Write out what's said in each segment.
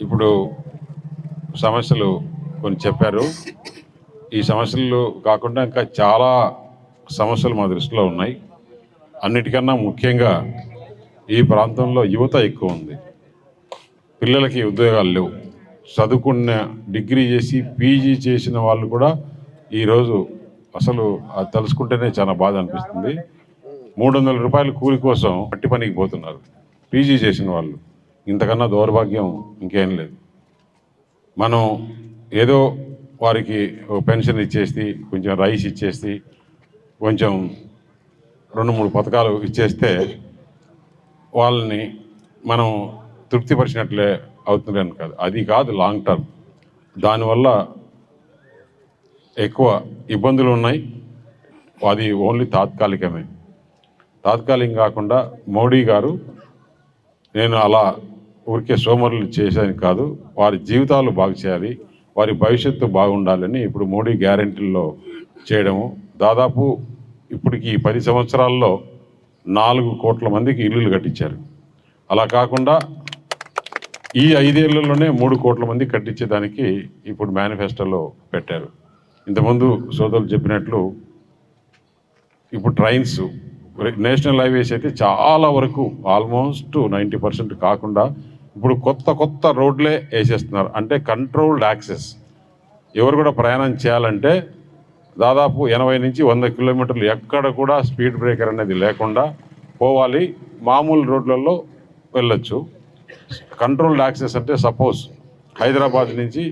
ఇప్పుడు సమస్యలు కొన్ని చెప్పారు. ఈ సమస్యలు కాకుండా ఇంకా చాలా సమస్యలు మా దృష్టిలో ఉన్నాయి. అన్నిటికన్నా ముఖ్యంగా ఈ ప్రాంతంలో యువత ఎక్కువ ఉంది. పిల్లలకి ఉద్యోగాలు లేవు. చదువుకున్న డిగ్రీ చేసి పీజీ చేసిన వాళ్ళు కూడా ఈరోజు అసలు అది చాలా బాధ అనిపిస్తుంది. మూడు వందల రూపాయల కూలి కోసం పట్టి పనికి పోతున్నారు. పీజీ చేసిన వాళ్ళు. ఇంతకన్నా దౌర్భాగ్యం ఇంకేం లేదు. మనం ఏదో వారికి పెన్షన్ ఇచ్చేసి కొంచెం రైస్ ఇచ్చేసి కొంచెం రెండు మూడు పథకాలు ఇచ్చేస్తే వాళ్ళని మనం తృప్తిపరిచినట్లే అవుతుందని కాదు. అది కాదు లాంగ్ టర్మ్ దానివల్ల ఎక్కువ ఇబ్బందులు ఉన్నాయి. అది ఓన్లీ తాత్కాలికమే. తాత్కాలికం కాకుండా మోడీ గారు నేను అలా ఊరికే సోమరులు చేసేది కాదు వారి జీవితాలు బాగు చేయాలి వారి భవిష్యత్తు బాగుండాలని ఇప్పుడు మోడీ గ్యారంటీల్లో చేయడము. దాదాపు ఇప్పటికి ఈ పది సంవత్సరాల్లో నాలుగు కోట్ల మందికి ఇల్లులు కట్టించారు. అలా కాకుండా ఈ ఐదేళ్ళలోనే మూడు కోట్ల మంది కట్టించేదానికి ఇప్పుడు మేనిఫెస్టోలో పెట్టారు. ఇంతకుముందు సోదరులు చెప్పినట్లు ఇప్పుడు ట్రైన్స్ నేషనల్ హైవేస్ అయితే చాలా వరకు ఆల్మోస్ట్ నైంటీ పర్సెంట్ కాకుండా ఇప్పుడు కొత్త కొత్త రోడ్లే వేసేస్తున్నారు. అంటే కంట్రోల్డ్ యాక్సెస్ ఎవరు కూడా ప్రయాణం చేయాలంటే దాదాపు ఎనభై నుంచి వంద కిలోమీటర్లు ఎక్కడ కూడా స్పీడ్ బ్రేకర్ అనేది లేకుండా పోవాలి. మామూలు రోడ్లలో వెళ్ళొచ్చు. కంట్రోల్డ్ యాక్సెస్ అంటే సపోజ్ హైదరాబాద్ నుంచి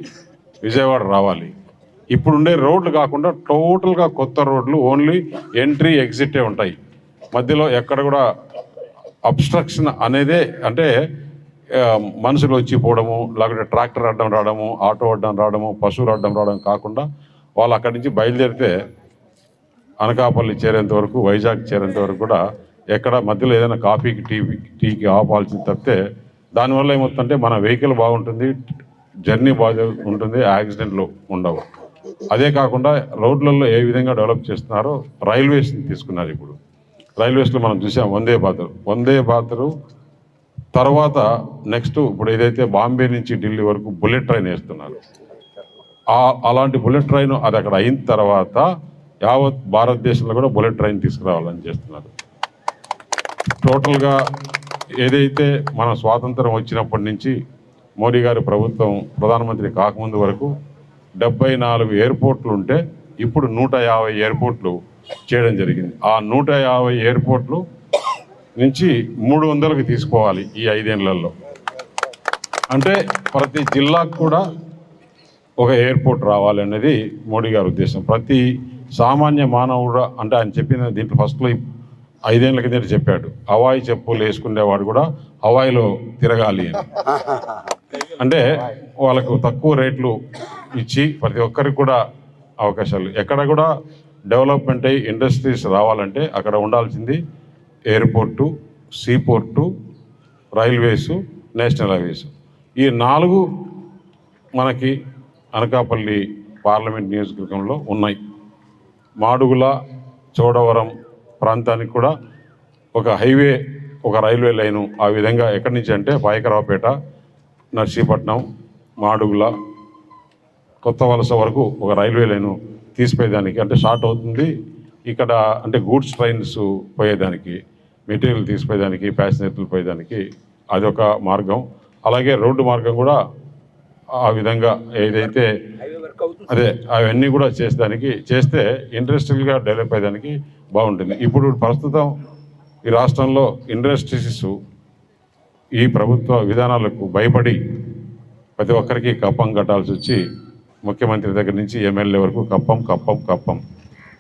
విజయవాడ రావాలి. ఇప్పుడుండే రోడ్లు కాకుండా టోటల్గా కొత్త రోడ్లు ఓన్లీ ఎంట్రీ ఎగ్జిటే ఉంటాయి. మధ్యలో ఎక్కడ కూడా అబ్స్ట్రక్షన్ అనేదే అంటే మనుషులు వచ్చి పోవడము లేకపోతే ట్రాక్టర్ అడ్డం రావడము ఆటో అడ్డం రావడము పశువులు అడ్డం రావడం కాకుండా వాళ్ళు అక్కడి నుంచి బయలుదేరితే అనకాపల్లి చేరేంత వరకు వైజాగ్ చేరేంత వరకు కూడా ఎక్కడ మధ్యలో ఏదైనా కాఫీకి టీ టీకి ఆపాల్సింది తప్పితే దానివల్ల ఏమవుతుందంటే మన వెహికల్ బాగుంటుంది జర్నీ బాగా ఉంటుంది యాక్సిడెంట్లు ఉండవు. అదే కాకుండా రోడ్లలో ఏ విధంగా డెవలప్ చేస్తున్నారో రైల్వేస్ని తీసుకున్నారు ఇప్పుడు. రైల్వేస్లో మనం చూసాం వందే భారత్ వందే భారత్ తర్వాత నెక్స్ట్ ఇప్పుడు ఏదైతే బాంబే నుంచి ఢిల్లీ వరకు బుల్లెట్ ట్రైన్ వేస్తున్నారు. అలాంటి బుల్లెట్ ట్రైన్ అది అక్కడ అయిన తర్వాత యావత్ భారతదేశంలో కూడా బుల్లెట్ ట్రైన్ తీసుకురావాలని చేస్తున్నారు. టోటల్గా ఏదైతే మన స్వాతంత్రం వచ్చినప్పటి నుంచి మోడీ గారి ప్రభుత్వం ప్రధానమంత్రి కాకముందు వరకు డెబ్బై నాలుగు ఎయిర్పోర్ట్లు ఉంటే ఇప్పుడు నూట యాభై ఎయిర్పోర్ట్లు చేయడం జరిగింది. ఆ నూట యాభై ఎయిర్పోర్ట్లు నుంచి మూడు వందలకు తీసుకోవాలి ఈ ఐదేళ్ళలో. అంటే ప్రతి జిల్లాకు కూడా ఒక ఎయిర్పోర్ట్ రావాలనేది మోడీ గారి ఉద్దేశం. ప్రతి సామాన్య మానవుడు అంటే ఆయన చెప్పిన దీంట్లో ఫస్ట్లో ఐదేళ్ళ కింద చెప్పాడు. హవాయి చెప్పులు వేసుకునేవాడు కూడా హవాయిలో తిరగాలి అని. అంటే వాళ్ళకు తక్కువ రేట్లు ఇచ్చి ప్రతి ఒక్కరికి కూడా అవకాశాలు. ఎక్కడ కూడా డెవలప్మెంట్ అయ్యి ఇండస్ట్రీస్ రావాలంటే అక్కడ ఉండాల్సింది airport seaport railways national highways. ఈ నాలుగు మనకి అనకాపల్లి పార్లమెంట్ నియోజకవర్గంలో ఉన్నాయి. మాడుగుల చోడవరం ప్రాంతానికి కూడా ఒక హైవే ఒక రైల్వే లైను ఆ విధంగా ఎక్కడి నుంచి అంటే పాయకరావుపేట నర్సీపట్నం మాడుగుల కొత్త వలస వరకు ఒక రైల్వే లైను తీసిపోయేదానికి అంటే షార్ట్ అవుతుంది. ఇక్కడ అంటే గూడ్స్ ట్రైన్స్ పోయేదానికి మెటీరియల్ తీసిపోయేదానికి ప్యాసింజర్లు పోయేదానికి అదొక మార్గం. అలాగే రోడ్డు మార్గం కూడా ఆ విధంగా ఏదైతే అదే అవన్నీ కూడా చేసేదానికి చేస్తే ఇండస్ట్రియల్గా డెవలప్ అయ్యేదానికి బాగుంటుంది. ఇప్పుడు ప్రస్తుతం ఈ రాష్ట్రంలో ఇండస్ట్రీస్ ఈ ప్రభుత్వ విధానాలకు భయపడి ప్రతి ఒక్కరికి కప్పం కట్టాల్సి వచ్చి ముఖ్యమంత్రి దగ్గర నుంచి ఎమ్మెల్యే వరకు కప్పం కప్పం కప్పం.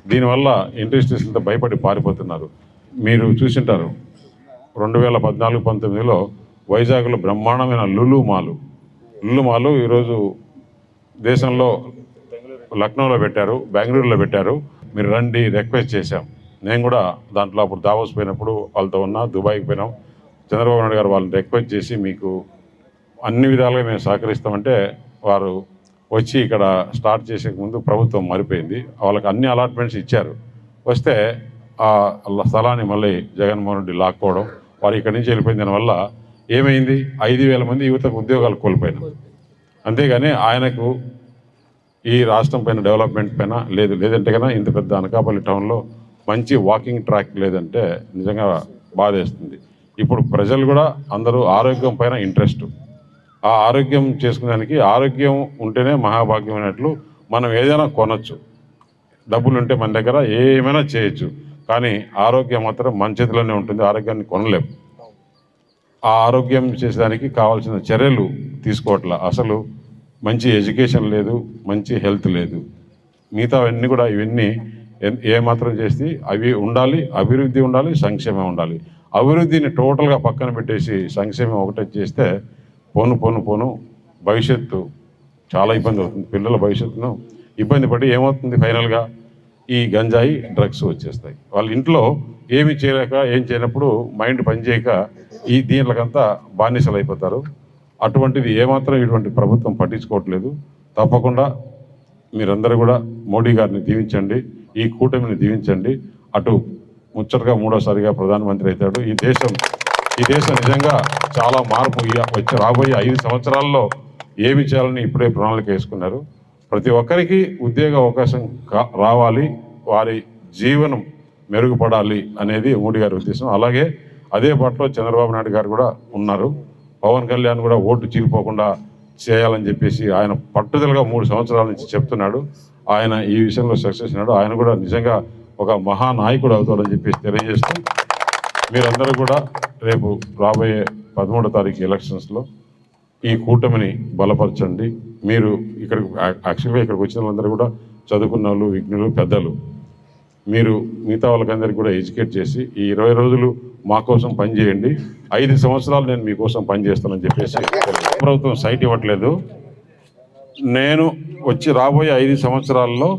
దీనివల్ల ఇండస్ట్రీస్లతో భయపడి పారిపోతున్నారు. మీరు చూసింటారు రెండు వేల పద్నాలుగు పంతొమ్మిదిలో వైజాగ్లో బ్రహ్మాండమైన లులు మాలు. లులు మాలు ఈరోజు దేశంలో లక్నోలో పెట్టారు బెంగళూరులో పెట్టారు. మీరు రండి రిక్వెస్ట్ చేశాం. నేను కూడా దాంట్లో అప్పుడు దావోస్ పోయినప్పుడు వాళ్ళతో ఉన్నా దుబాయ్కి పోయినాం. చంద్రబాబు నాయుడు గారు వాళ్ళని రిక్వెస్ట్ చేసి మీకు అన్ని విధాలుగా మేము సహకరిస్తామంటే వారు వచ్చి ఇక్కడ స్టార్ట్ చేసే ముందు ప్రభుత్వం మారిపోయింది. వాళ్ళకి అన్ని అలాట్మెంట్స్ ఇచ్చారు. వస్తే ఆ స్థలాన్ని మళ్ళీ జగన్మోహన్ రెడ్డి లాక్కోవడం వారు ఇక్కడి నుంచి వెళ్ళిపోయిన దానివల్ల ఏమైంది? ఐదు వేల మంది యువతకు ఉద్యోగాలు కోల్పోయినాం. అంతేగాని ఆయనకు ఈ రాష్ట్రం పైన డెవలప్మెంట్ పైన లేదు లేదంటే కన్నా ఇంత పెద్ద అనకాపల్లి టౌన్లో మంచి వాకింగ్ ట్రాక్ లేదంటే నిజంగా బాధేస్తుంది. ఇప్పుడు ప్రజలు కూడా అందరూ ఆరోగ్యం పైన ఇంట్రెస్ట్. ఆ ఆరోగ్యం చేసుకునేదానికి ఆరోగ్యం ఉంటేనే మహాభాగ్యం అయినట్లు మనం ఏదైనా కొనచ్చు. డబ్బులు ఉంటే మన దగ్గర ఏమైనా చేయొచ్చు. కానీ ఆరోగ్యం మాత్రం మన చేతిలోనే ఉంటుంది. ఆరోగ్యాన్ని కొనలేం. ఆ ఆరోగ్యం చేసేదానికి కావాల్సిన చర్యలు తీసుకోవట్ల. అసలు మంచి ఎడ్యుకేషన్ లేదు మంచి హెల్త్ లేదు. మిగతావన్నీ కూడా ఇవన్నీ ఏమాత్రం ఏ మాత్రం చేసి అవి ఉండాలి అభివృద్ధి ఉండాలి సంక్షేమం ఉండాలి. అభివృద్ధిని టోటల్గా పక్కన పెట్టేసి సంక్షేమం ఒకటే చేస్తే పోను పోను పోను. భవిష్యత్తు చాలా ఇబ్బంది అవుతుంది. పిల్లల భవిష్యత్తును ఇబ్బంది పడి ఏమవుతుంది ఫైనల్గా? ఈ గంజాయి డ్రగ్స్ వచ్చేస్తాయి. వాళ్ళ ఇంట్లో ఏమి చేయలేక ఏం చేయనప్పుడు మైండ్ పనిచేయక ఈ దీనికంతా బానిసలు అయిపోతారు. అటువంటిది ఏమాత్రం ఇటువంటి ప్రభుత్వం పట్టించుకోవట్లేదు. తప్పకుండా మీరందరూ కూడా మోడీ గారిని దీవించండి ఈ కూటమిని దీవించండి. అటు ముచ్చటగా మూడోసారిగా ప్రధానమంత్రి అవుతాడు. ఈ దేశం ఈ దేశం నిజంగా చాలా మార్పు వచ్చి రాబోయే ఐదు సంవత్సరాల్లో ఏమి చేయాలని ఇప్పుడే ప్రణాళిక వేసుకున్నారు? ప్రతి ఒక్కరికి ఉద్యోగ అవకాశం కా- రావాలి వారి జీవనం మెరుగుపడాలి అనేది మోడీ గారి ఉద్దేశం. అలాగే అదే పాటలో చంద్రబాబు నాయుడు గారు కూడా ఉన్నారు. పవన్ కళ్యాణ్ కూడా ఓటు చీలిపోకుండా చేయాలని చెప్పేసి ఆయన పట్టుదలగా మూడు సంవత్సరాల నుంచి చెప్తున్నాడు. ఆయన ఈ విషయంలో సక్సెస్ అయినాడు. ఆయన కూడా నిజంగా ఒక మహానాయకుడు అవుతాడని చెప్పేసి తెలియజేస్తూ మీరందరూ కూడా రేపు రాబోయే పదమూడో తారీఖు ఎలక్షన్స్లో ఈ కూటమిని బలపరచండి. మీరు ఇక్కడ యాక్చువల్గా ఇక్కడికి వచ్చిన వాళ్ళందరూ కూడా చదువుకున్న వాళ్ళు విఘ్నులు పెద్దలు. మీరు మిగతా వాళ్ళకందరికీ కూడా ఎడ్యుకేట్ చేసి ఈ ఇరవై రోజులు మా కోసం పనిచేయండి ఐదు సంవత్సరాలు నేను మీకోసం పనిచేస్తానని చెప్పేసి ప్రభుత్వం సైట్ ఇవ్వట్లేదు. నేను వచ్చి రాబోయే ఐదు సంవత్సరాల్లో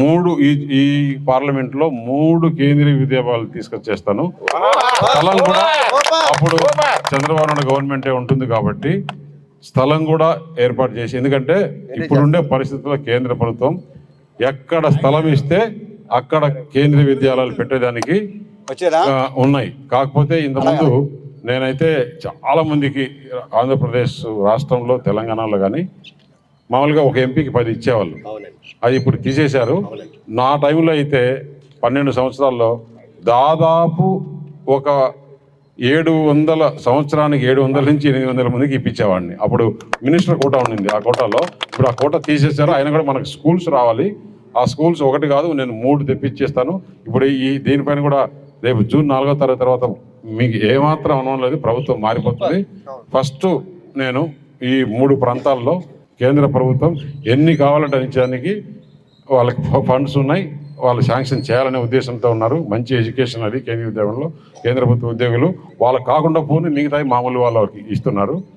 మూడు ఈ ఈ పార్లమెంట్లో మూడు కేంద్రీయ విద్యాలయాలు తీసుకొచ్చేస్తాను. స్థలం కూడా అప్పుడు చంద్రబాబు నాయుడు గవర్నమెంటే ఉంటుంది కాబట్టి స్థలం కూడా ఏర్పాటు చేసి ఎందుకంటే ఇప్పుడుండే పరిస్థితుల్లో కేంద్ర ప్రభుత్వం ఎక్కడ స్థలం ఇస్తే అక్కడ కేంద్రీయ విద్యాలయాలు పెట్టేదానికి ఉన్నాయి. కాకపోతే ఇంతకుముందు నేనైతే చాలా మందికి ఆంధ్రప్రదేశ్ రాష్ట్రంలో తెలంగాణలో కానీ మామూలుగా ఒక ఎంపీకి పది ఇచ్చేవాళ్ళు. అది ఇప్పుడు తీసేశారు. నా టైంలో అయితే పన్నెండు సంవత్సరాల్లో దాదాపు ఒక ఏడు వందల సంవత్సరానికి ఏడు వందల నుంచి ఎనిమిది వందల మందికి ఇప్పించేవాడిని. అప్పుడు మినిస్టర్ కోట ఉండింది ఆ కోటాలో. ఇప్పుడు ఆ కోట తీసేశారు. ఆయన కూడా మనకు స్కూల్స్ రావాలి. ఆ స్కూల్స్ ఒకటి కాదు నేను మూడు తెప్పించేస్తాను. ఇప్పుడు ఈ దీనిపైన కూడా రేపు జూన్ నాలుగో తారీఖు తర్వాత మీకు ఏమాత్రం అనుమానం లేదు ప్రభుత్వం మారిపోతుంది. ఫస్ట్ నేను ఈ మూడు ప్రాంతాల్లో కేంద్ర ప్రభుత్వం ఎన్ని కావాలంటే అందించడానికి వాళ్ళకి ఫండ్స్ ఉన్నాయి. వాళ్ళు శాంక్షన్ చేయాలనే ఉద్దేశంతో ఉన్నారు. మంచి ఎడ్యుకేషన్ అది కేంద్రీయ ఉద్యోగంలో కేంద్ర ప్రభుత్వ ఉద్యోగులు. వాళ్ళకి కాకుండా పోనీ మిగతాయి మామూలు వాళ్ళకి ఇస్తున్నారు.